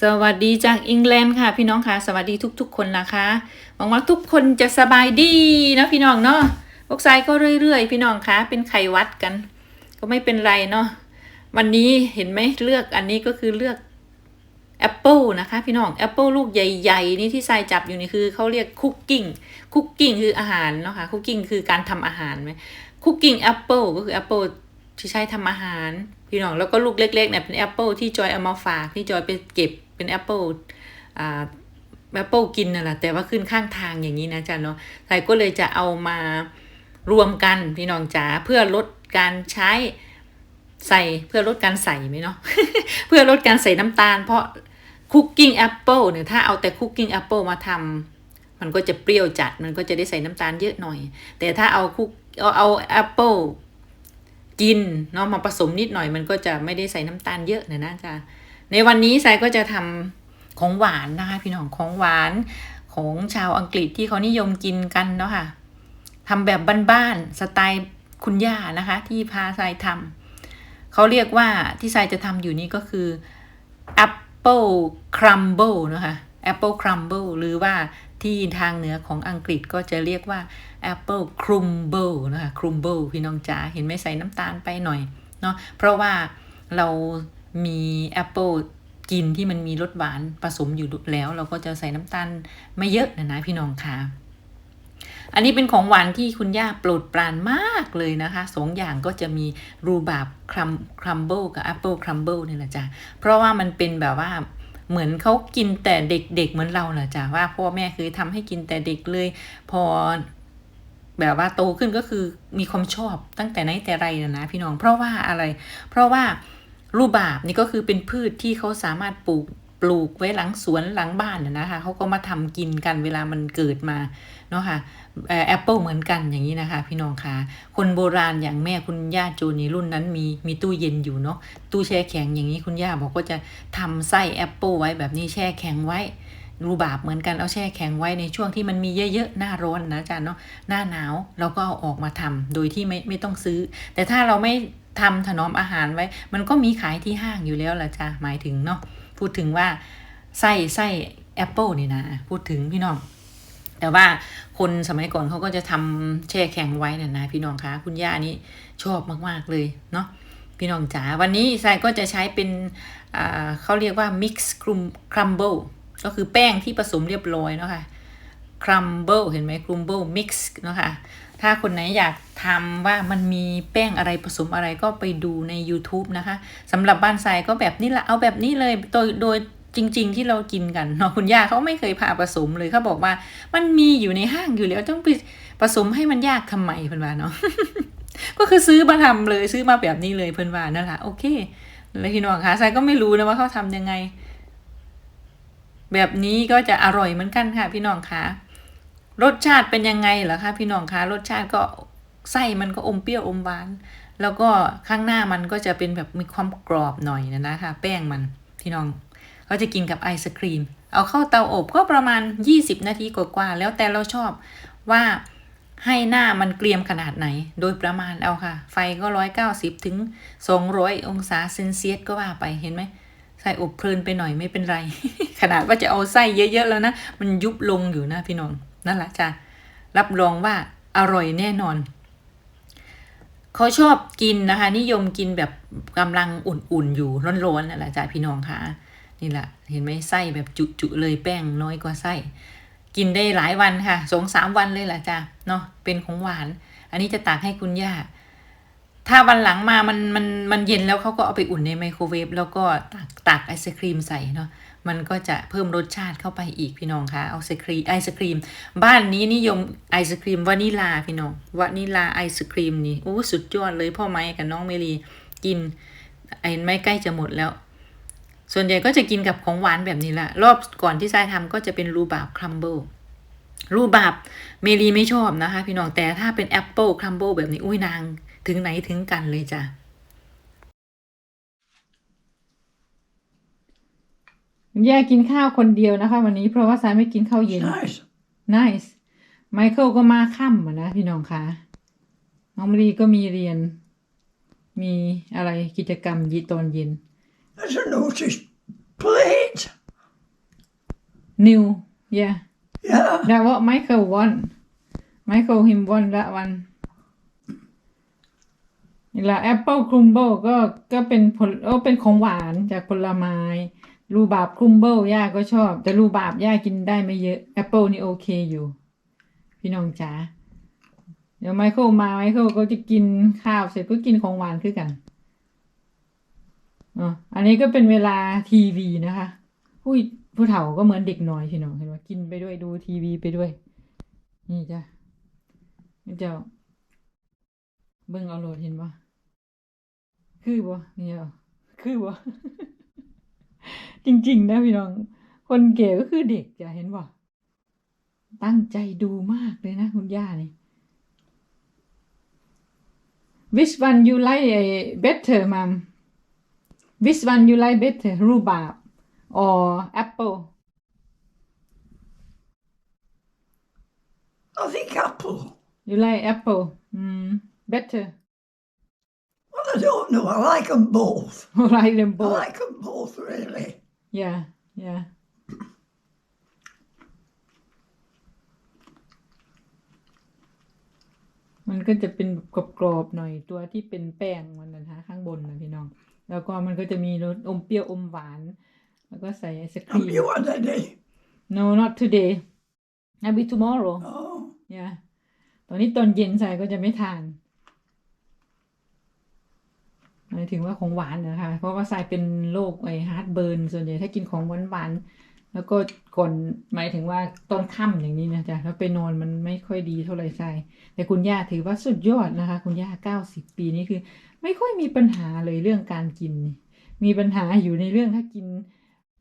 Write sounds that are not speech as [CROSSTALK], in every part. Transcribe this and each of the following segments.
สวัสดีจากอังกฤษค่ะพี่น้องค่ะ สวัสดีทุกๆ คนนะคะหวังว่าทุกคนจะสบายดีนะพี่น้องเนาะพวกไซก็เรื่อย ๆ พี่น้องคะเป็นไขวัดกัน ก็ไม่เป็นไรเนาะวันนี้เห็นไหมเลือกอันนี้ก็คือเลือกแอปเปิลนะคะพี่น้องแอปเปิลลูกใหญ่ ๆ นี่ที่ทรายจับอยู่นี่คือเขาเรียกคุกกิ้งคุกกิ้งคืออาหารเนาะค่ะคุกกิ้งคือการทำอาหารไหมคุกกิ้งแอปเปิลก็คือแอปเปิลที่ใช้ทำอาหาร พี่น้องแล้วก็ลูกเล็กๆเนี่ยเป็นแอปเปิลที่จอยเอามาฝากที่จอยไปเก็บ เป็นแอปเปิลอ่าแอปเปิลกินนั่นแหละแต่ว่าขึ้นข้างทางอย่างนี้นะจ๊ะเนาะไทยก็เลยจะเอามารวมกันพี่น้องจ๋าเพื่อลดการใช้ใส่เพื่อลดการใส่ไหมเนาะเพื่อลดการใส่น้ำตาล เพราะคุกกิ้งแอปเปิลเนี่ยถ้าเอาแต่คุกกิ้งแอปเปิลมาทำมันก็จะเปรี้ยวจัดมันก็จะได้ใส่น้ำตาลเยอะหน่อย แต่ถ้าเอาคุกเอาเอาแอปเปิลกินเนาะมาผสมนิดหน่อยมันก็จะไม่ได้ใส่น้ำตาลเยอะนะนะจ๊ะ ในวันนี้ทรายก็จะทำของหวานนะคะพี่น้องของหวานของชาวอังกฤษที่เขานิยมกินกันเนาะค่ะทำแบบบ้านๆสไตล์คุณย่านะคะ ที่พาทรายทำเขาเรียกว่าที่ทรายจะทำอยู่นี้ก็คือ apple crumble นะคะ apple crumble หรือว่าที่ทางเหนือของอังกฤษก็จะเรียกว่า apple crumble นะคะ crumble พี่น้องจ๋าเห็นไหมใส่น้ำตาลไปหน่อยเนาะเพราะว่าเรา มีแอปเปิลกินที่มันมีรสหวานผสมอยู่แล้ว เราก็จะใส่น้ำตาลไม่เยอะนะนะพี่น้องค่ะ อันนี้เป็นของหวานที่คุณย่าโปรดปรานมากเลยนะคะสองอย่างก็จะมีรูบาบครัมครัมเบิลกับแอปเปิลครัมเบิลนี่แหละจ้ะเพราะว่ามันเป็นแบบว่าเหมือนเขากินแต่เด็กๆเหมือนเราแหละจ้ะว่าพ่อแม่เคยทำให้กินแต่เด็กเลย พอแบบว่าโตขึ้นก็คือมีความชอบตั้งแต่ไหนแต่ไรนะนะพี่น้อง เพราะว่าอะไร เพราะว่า รูบาบนี่ก็คือเป็นพืชที่เขาสามารถปลูกปลูกไว้หลังสวนหลังบ้านนะนะคะเขาก็มาทำกินกันเวลามันเกิดมาเนาะค่ะแอปเปิลเหมือนกันอย่างนี้นะคะ พี่น้องคะคนโบราณอย่างแม่คุณย่าโจนี่รุ่นนั้นมีมีตู้เย็นอยู่เนาะตู้แช่แข็งอย่างนี้คุณย่าบอกก็จะทำไส้แอปเปิลไว้แบบนี้แช่แข็งไว้รูบาบเหมือนกันเอาแช่แข็งไว้ในช่วงที่มันมีเยอะๆหน้าร้อนนะอาจารย์เนาะหน้าหนาวเราก็เอาออกมาทำโดยที่ไม่ไม่ต้องซื้อ แต่ถ้าเราไม่ ทำถนอมอาหารไว้ มันก็มีขายที่ห้างอยู่แล้วล่ะจ้ะหมายถึงเนาะพูดถึงว่าไส้ไส้แอปเปิลนี่นะพูดถึงพี่น้อง แต่ว่าคนสมัยก่อนเขาก็จะทำแช่แข็งไว้น่ะนะพี่น้องคะคุณย่านี่ชอบมาก ๆ เลยเนาะพี่น้องจ๋าวันนี้ทรายก็จะใช้เป็นอ่าเขาเรียกว่า mix crumble ก็คือแป้งที่ผสมเรียบร้อยเนาะค่ะ crumble เห็นไหม crumble mix เนาะค่ะถ้าคนไหนอยากทำว่ามันมีแป้งอะไรผสมอะไรก็ไปดูใน YouTube นะคะสำหรับบ้านทรายก็แบบนี้ละเอาแบบนี้เลยโดยโดยจริง ๆ ที่เรากินกันเนาะคุณย่าเขาไม่เคยพาผสมเลยเขาบอกว่ามันมีอยู่ในห้างอยู่แล้วต้องไปผสมให้มันยากทำไมเพื่อนว่าเนาะก็คือซื้อมาทำเลยซื้อมาแบบนี้เลยเพื่อนว่านั่นแหละโอเคแล้วพี่น้องคะทรายก็ไม่รู้นะว่าเขาทำยังไง แบบนี้ก็จะอร่อยเหมือนกันค่ะพี่น้องคะ รสชาติเป็นยังไงเหรอคะพี่น้องคะรสชาติก็ไส้มันก็อมเปรี้ยวอมหวาน แล้วก็ข้างหน้ามันก็จะเป็นแบบมีความกรอบหน่อยนะนะคะ แป้งมันพี่น้องเขาจะกินกับไอศครีม เอาเข้าเตาอบก็ประมาณ 20 นาทีกว่าๆแล้วแต่เราชอบว่าให้หน้ามันเกรียมขนาดไหน โดยประมาณเอาค่ะ ไฟก็190ถึง200องศาเซนเซียสก็ว่าไปเห็นไหมใส่อบเพลินไปหน่อยไม่เป็นไร ขนาดว่าจะเอาไส้เยอะๆแล้วนะ มันยุบลงอยู่นะพี่น้อง นั่นแหละจ้ะรับรองว่าอร่อยแน่นอน เขาชอบกินนะคะ นิยมกินแบบกำลังอุ่นๆอยู่ร้อนๆนั่นแหละจ้ะพี่น้องคะนี่แหละเห็นไหมไส้แบบจุๆเลยแป้งน้อยกว่าไส้กินได้หลายวันค่ะสองสามวันเลยแหละจ้ะเนาะเป็นของหวาน อันนี้จะตากให้คุณย่าถ้าวันหลังมามันมันมันเย็นแล้วเขาก็เอาไปอุ่นในไมโครเวฟแล้วก็ตักตักไอศครีมใส่เนาะ มันก็จะเพิ่มรสชาติเข้าไปอีกพี่น้องคะเอาไอศครีมไอศครีม บ้านนี้นิยมไอศครีมวานิลาพี่น้องวานิลาไอศครีมนี่โอ้สุดยอดเลยพ่อไม้กับน้องเมลีกินไอ้ไม่ใกล้จะหมดแล้ว ส่วนใหญ่ก็จะกินกับของหวานแบบนี้ละรอบก่อนที่ทรายทำก็จะเป็นรูบาบครัมเบิลรูบาบเมลีไม่ชอบนะคะ พี่น้องแต่ถ้าเป็นแอปเปิลครัมเบิลแบบนี้อุ้ยนางถึงไหนถึงกันเลยจ้ะ คุณย่ากินข้าวคนเดียวนะคะ วันนี้เพราะว่าสายไม่กินข้าวเย็น Nice. nice ไมเคิลก็มาค่ำอะนะพี่น้องคะน้องมรีก็มีเรียน มีอะไรกิจกรรมยีตอนเย็น There's a notice plate. new yeah Yeah. that what Michael want Michael him want that one นี่ละแอปเปิลครุมเบิลก็ก็เป็นผลเออเป็นของหวานจากผลไม้ รูบาบครุมเบิลย่าก็ชอบ แต่รูบาบย่ากินได้ไม่เยอะแอปเปิลนี่โอเคอยู่ พี่น้องจ๋าเดี๋ยวไมเคิลมาไมเคิลก็จะกินข้าวเสร็จก็กินของหวานคือกันอ๋ออันนี้ก็เป็นเวลาทีวีนะคะผู้ผู้เฒ่าก็เหมือนเด็กน้อยพี่น้องเห็นว่ากินไปด้วยดูทีวีไปด้วย นี่จ้ะนี่เจ้า เบิ่งเอาโหลดเห็นปะคือบ่เนี่ยคือบ่ จริงๆนะพี่น้อง คนเก๋ก็คือเด็กจะเห็นบ่ตั้งใจดูมากเลยนะ คุณย่านี่ Which one you like eh, better mom Which one you like better รูบาบ or apple I think apple. you like apple อืม better Well, I don't know. I like them both. like them I both like them both, really. Yeah yeah มันก็จะเป็นแบบกรอบๆหน่อยตัวที่เป็นแป้งมันนะฮะข้างบนนะพี่น้อง แล้วก็มันก็จะมีรสอมเปรี้ยวอมหวาน แล้วก็ใส่ไอศครี Have ม you had any? no not today maybe tomorrow Oh, yeah ตอนนี้ตอนเย็นใส่ก็จะไม่ทาน หมายถึงว่าของหวานนะคะ เพราะว่าทรายเป็นโรคไอฮาร์ดเบิร์นส่วนใหญ่ถ้ากินของหวานหวานๆแล้วก็ก่อนหมายถึงว่าตอนค่ำอย่างนี้นะจ๊ะแล้วไปนอนมันไม่ค่อยดีเท่าไหร่ทรายแต่คุณย่าถือว่าสุดยอดนะคะ คุณย่าเก้าสิบปีนี้คือ ไม่ค่อยมีปัญหาเลยเรื่องการกิน มีปัญหาอยู่ในเรื่องถ้ากิน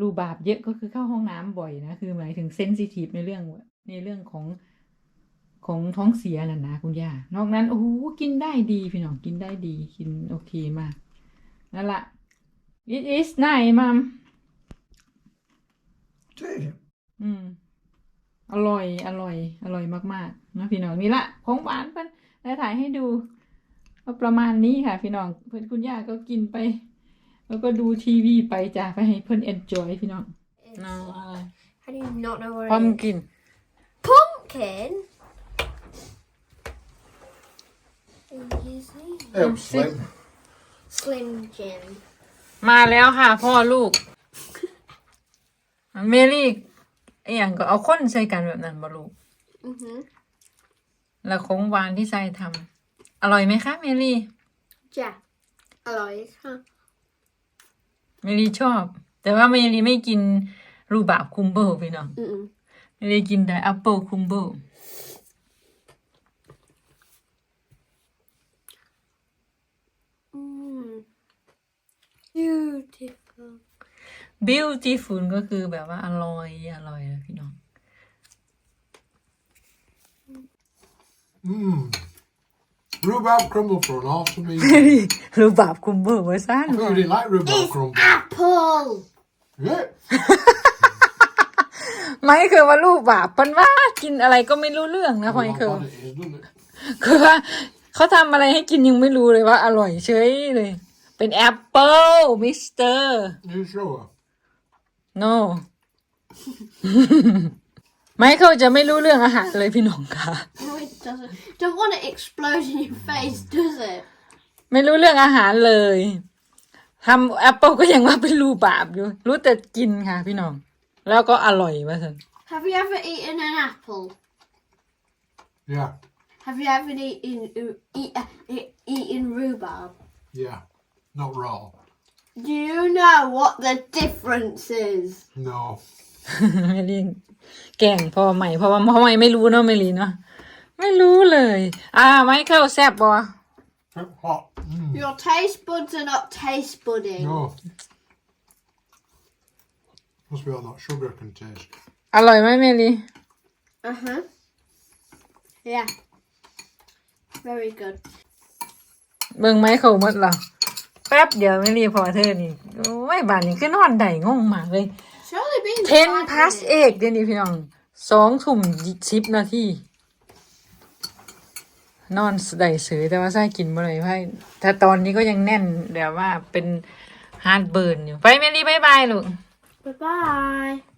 รูบาบเยอะก็คือเข้าห้องน้ำบ่อยนะคือหมายถึงเซนซิทีฟในเรื่องในเรื่องของ ของท้องเสียน่ะนะคุณย่า นอกนั้นโอ้โหกินได้ดีพี่น้องกินได้ดีกินโอเคมากนั่นละ it is nice มัม too. อืมอร่อยอร่อย อร่อยมากๆนะพี่น้องมีละของหวานเพิ่นได้ถ่ายให้ดูก็ประมาณนี้ค่ะ พี่น้องเพื่อนคุณย่าก็กินไป แล้วก็ดูทีวีไปจ้ะไปให้เพื่อน enjoy พี่น้อง It's- น้องอะไร How do you not know what พร้อม it is? กิน Pumpkin? Easy. It was slim. Slim Jim. มาแล้วค่ะ พ่อลูก เมลี่ไออย่างก็เอาข้นใส่กันแบบนั้นบ่ลูก Mhm. แล้วของหวานที่ใส่ทำอร่อยไหมคะเมลี่ Yeah. I like huh? เมลี่ชอบ แต่ว่าเมลี่ไม่กินรูบาบคุมเบิลพี่น้อง Mm-mm. เมลี่กินแต่แอปเปิลคุมเบิล Mm. Beautiful. Beautiful ก็คือแบบว่าอร่อยอร่อยนะพี่น้อง Mmm. Rhubarb crumble for an awesome evening. รูบาบคุมเบิลไว้ซ่าน I thought you didn't like rhubarb It's crumble. apple. Yeah. ไม่เคยว่ารูบาปมันว่ากินอะไรก็ไม่รู้เรื่องนะ Oh, พอย how เคย bad it is, doesn't it? คือว่าเขาทำอะไรให้กินยังไม่รู้เลยว่าอร่อยเฉยเลย เป็นแอปเปิลมิสเตอร์ You sure? No ไม่เขาจะไม่รู้เรื่องอาหารเลยพี่น้องค่ะ No, it doesn't. Don't want to explode in your face, does it? ไม่รู้เรื่องอาหารเลยทำแอปเปิลก็ยังว่าเป็นรูบาปอยู่ รู้แต่กินค่ะพี่น้อง แล้วก็อร่อยมาสัน Have you ever eaten an apple? Yeah. Have you ever eaten eat, uh, eaten rhubarb? Yeah. Not raw. Do you know what the difference is? No. [LAUGHS] ไม่เรียกแกล้งพ่อใหม่เพราะว่าพ่อใหม่ไม่รู้เนาะไม่รีเนาะไม่รู้เลย อ่าไม่เข้าแซบบ่ Bit hot. Mm. Your taste buds are not taste budding. No. Must be all that sugar can taste. อร่อยไหมเมลี Uh huh. Yeah. Very good. เบิ่งไม้เขาหมดเหรอแ ป๊บเดียวเมลีพอเธอนี่โอ้ยบ้านนี้คือนอนได้งงมากเลย It's only been 10 five past minutes. 8เดี๋ยวนี้พี่น้องสองทุ่มสิบนาทีนอนได้สือแต่ว่าใส่กินบ่ได้ไพ่แต่ตอนนี้ก็ยังแน่นแบบว่าเป็นฮาร์ดเบิร์นอยู่ ไปเมลีบายบายลูก Bye bye.